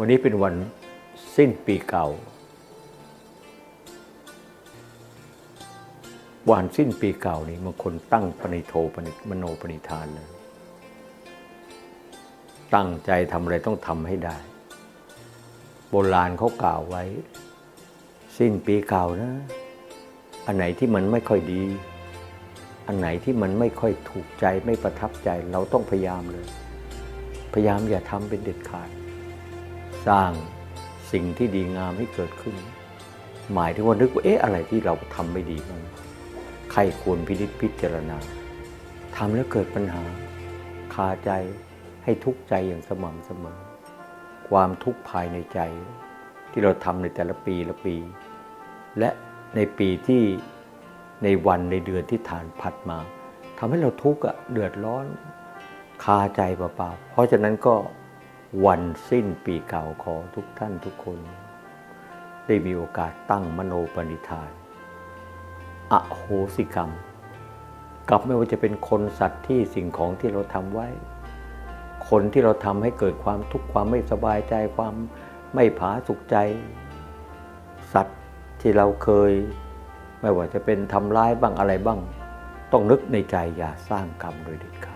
วันนี้เป็นวันสิ้นปีเก่า วันสิ้นปีเก่านี่บางคนตั้งปณิโทปณิมโนปณิธานเลยตั้งใจทำอะไรต้องทำให้ได้ โบราณเขากล่าวไว้ สิ้นปีเก่านะ อันไหนที่มันไม่ค่อยดี อันไหนที่มันไม่ค่อยถูกใจไม่ประทับใจ เราต้องพยายามเลย พยายามอย่าทำเป็นเด็ดขาด สร้างสิ่งที่ดีงามให้เกิดขึ้น หมายถึงว่านึกว่าเอ๊ะอะไรที่เราทำไม่ดีบ้างใครควรพินิจพิจารณาทำแล้วเกิดปัญหาคาใจให้ทุกข์ใจอย่างสม่ำเสมอ ความทุกข์ภายในใจ ที่เราทำในแต่ละปีละปี และในปีที่ในวันในเดือนที่ฐานพัดมาทำให้เราทุกข์อะเดือดร้อน คาใจเปล่าๆเพราะฉะนั้นก็ วันสิ้นปีเก่าขอทุกท่านทุกคน ได้มีโอกาสตั้งมโนปณิธาน อโหสิกรรม กับไม่ว่าจะเป็นคนสัตว์ที่สิ่งของที่เราทำไว้ คนที่เราทำให้เกิดความทุกข์ความไม่สบายใจความไม่ผาสุขใจ สัตว์ที่เราเคย ไม่ว่าจะเป็นทำร้ายบ้างอะไรบ้าง ต้องนึกในใจอย่าสร้างกรรมโดยเด็ดข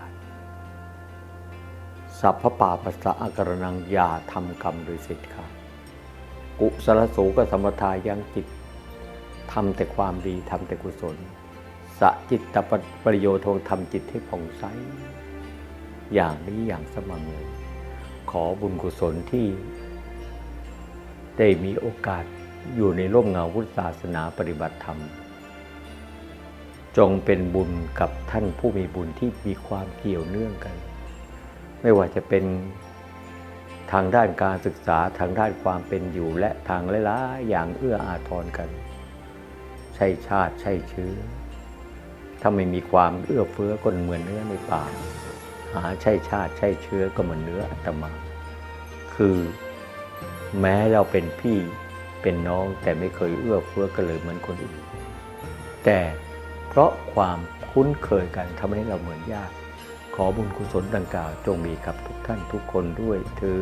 าด สัพพปาปัสสะอาการนังยาทำกรรมโดยเด็ดขาดกุศลสูกสมทายังจิตทำแต่ความดีทำแต่กุศล สะจิตตปประโยชน์ทงทำจิตให้ผ่องใส อย่างนี้อย่างสม่ำเลยขอบุญกุศลที่ ได้มีโอกาสอยู่ในร่มเงาพุทธศาสนาปฏิบัติธรรม จงเป็นบุญกับท่านผู้มีบุญที่มีความเกี่ยวเนื่องกัน ไม่ว่าจะเป็นทางด้านการศึกษาทางด้านความเป็นอยู่และทางหลายๆอย่างเอื้ออาทรกัน ใช่ชาติใช่เชื้อ ถ้าไม่มีความเอื้อเฟื้อก็เหมือนเนื้อในป่า หาใช่ชาติใช่เชื้อก็เหมือนเนื้ออาตมา คือแม้เราเป็นพี่เป็นน้องแต่ไม่เคยเอื้อเฟื้อกันเลยเหมือนคนอื่น แต่เพราะความคุ้นเคยกันทำให้เราเหมือนญาติ ขอบุญกุศลดังกล่าวจงมีกับทุกท่านทุกคนด้วยเธอ